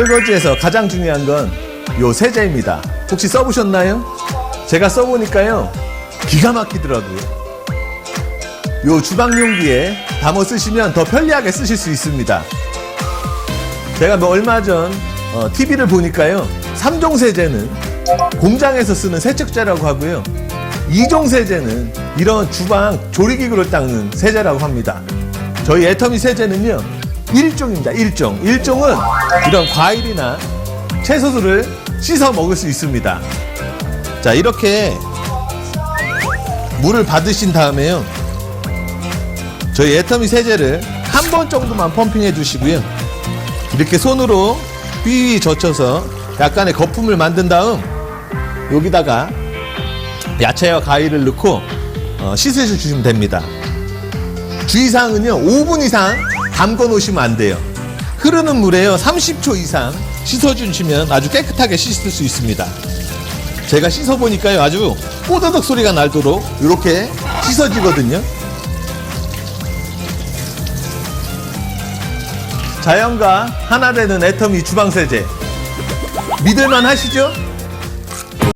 설거지에서 가장 중요한 건 요 세제입니다. 혹시 써보셨나요? 제가 써보니까요. 기가 막히더라고요. 요 주방 용기에 담아 쓰시면 더 편리하게 쓰실 수 있습니다. 제가 뭐 얼마 전 어, TV를 보니까요. 3종 세제는 공장에서 쓰는 세척제라고 하고요. 2종 세제는 이런 주방 조리기구를 닦는 세제라고 합니다. 저희 애터미 세제는요. 1종입니다. 1종. 1종은 이런 과일이나 채소들을 씻어 먹을 수 있습니다. 자, 이렇게 물을 받으신 다음에요. 저희 애터미 세제를 한 번 정도만 펌핑해 주시고요. 이렇게 손으로 휘휘 젖혀서 약간의 거품을 만든 다음 여기다가 야채와 과일을 넣고 어, 씻으 주시면 됩니다. 주의사항은요 5분 이상 담궈 놓으시면 안 돼요. 흐르는 물에요 30초 이상 씻어 주시면 아주 깨끗하게 씻을 수 있습니다. 제가 씻어 보니까요 아주 뽀드득 소리가 날도록 이렇게 씻어지거든요. 자연과 하나 되는 애터미 주방세제 믿을만 하시죠?